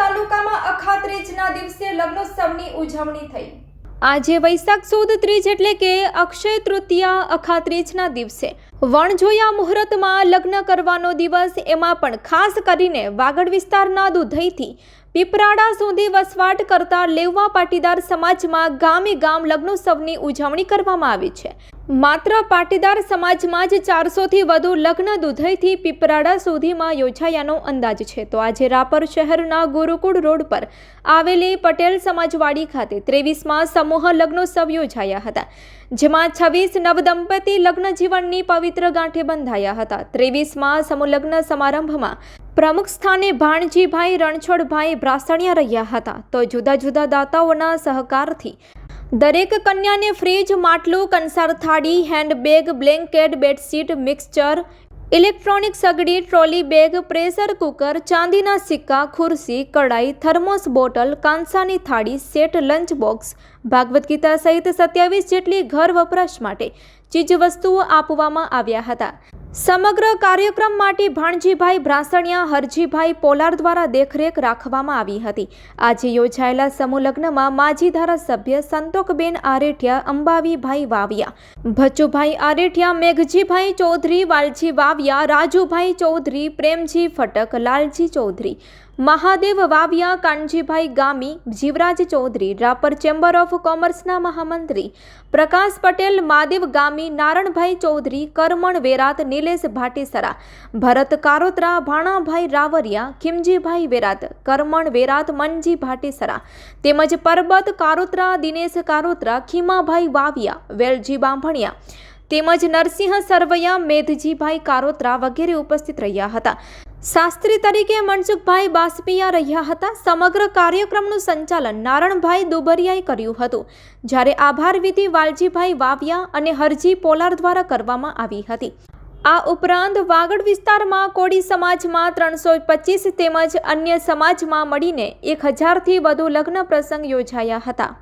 તાલુકામાં અખાત્રીજના દિવસે લગ્નોત્સવની ઉજવણી થઈ. આજે વૈશાખ સુદ ત્રીજ એટલે કે અક્ષય તૃતીયા અખાત્રીજના દિવસે વણજોયા મુહૂર્તમાં લગ્ન કરવાનો દિવસ, એમાં પણ ખાસ કરીને વાગડ વિસ્તારના દુધઈથી પીપરાડા સુધી વસવાટ કરતા લેવા પાટીદાર સમાજમાં ગામે ગામ લગ્નોત્સવની ઉજવણી કરવામાં આવી છે. માત્ર પાટીદાર સમાજમાં જ ચારસોથી વધુ લગ્ન દુધઈથી પીપરાડા સુધીમાં યોજાયાનો અંદાજ છે. તો આજે રાપર શહેરના ગુરુકુળ રોડ પર આવેલી પટેલ સમાજવાડી ખાતે ત્રેવીસમાં સમૂહ લગ્નોત્સવ યોજાયા હતા. જેમાં છવ્વીસ નવદંપતી લગ્ન જીવનની પવિત્ર ગાંઠે બંધાયા હતા. ત્રેવીસમાં સમુલગ્ન સમારંભમાં પ્રમુખ સ્થાને ભાણજીભાઈ રણછોડભાઈ બ્રાસણિયા રહ્યા હતા. તો જુદા જુદા દાતાઓના સહકારથી દરેક કન્યાને ફ્રીજ, માટલું, કંસાર થાળી, handbag, blanket, bedsheet, mixture electronic સગડી, ટ્રોલી બેગ, પ્રેશર કુકર, ચાંદીના સિક્કા, ખુરશી કડાઈ થર્મોસ બોટલ, કાંસાની થાળી, set lunch box Bhagavad Gita સહિત સત્યાવીસ જેટલી ઘર વપરાશ માટે ચીજવસ્તુઓ આપવામાં આવ્યા હતા. સમગ્ર કાર્યક્રમ માટે ભાણજીભાઈ ભ્રાસણિયા, હરજીભાઈ પોલાર દ્વારા દેખરેખ રાખવામાં આવી હતી. આજે યોજાયેલા સમૂહ લગ્નમાં માજી ધારાસભ્ય સંતોકબેન આરેઠિયા, અંબાવીભાઈ વાવિયા, ભચુભાઈ આરેઠિયા, મેઘજીભાઈ ચૌધરી, વાલજી વાવિયા, રાજુભાઈ ચૌધરી, પ્રેમજી ફટક, લાલજી ચૌધરી મહાદેવ વાવિયા કાનજીભાઈ ગામી, જીવરાજ ચૌધરી, રાપર ચેમ્બર ઓફ કોમર્સના મહામંત્રી, પ્રકાશ પટેલ, મહાદેવ ગામી, નારણભાઈ ચૌધરી, કરમણ વેરાત, નિલેશ ભાટીસરા, ભરત કારોત્રા, ભાણાભાઈ રાવરિયા, ખીમજીભાઈ વેરાત, કરમણ વેરાત, મનજી ભાટીસરા, તેમજ પરબત કારોત્રા, દિનેશ કારોત્રા, ખીમાભાઈ વાવિયા, વેલજી બાંભણિયા, તેમજ નરસિંહ સરવૈયા, મેધજીભાઈ કારોત્રા વગેરે ઉપસ્થિત રહ્યા હતા. શાસ્ત્રી તરીકે મનસુખભાઈ બાસપિયા રહ્યા હતા. સમગ્ર કાર્યક્રમનું સંચાલન નારણભાઈ દુબરિયાએ કર્યું હતું. જ્યારે આભાર વિધિ વાલજીભાઈ વાવિયા અને હરજી પોલાર દ્વારા કરવામાં આવી હતી. આ ઉપરાંત વાગડ વિસ્તારમાં કોળી સમાજમાં ત્રણસો પચીસ તેમજ અન્ય સમાજમાં મળીને એક હજારથી વધુ લગ્ન પ્રસંગ યોજાયા હતા.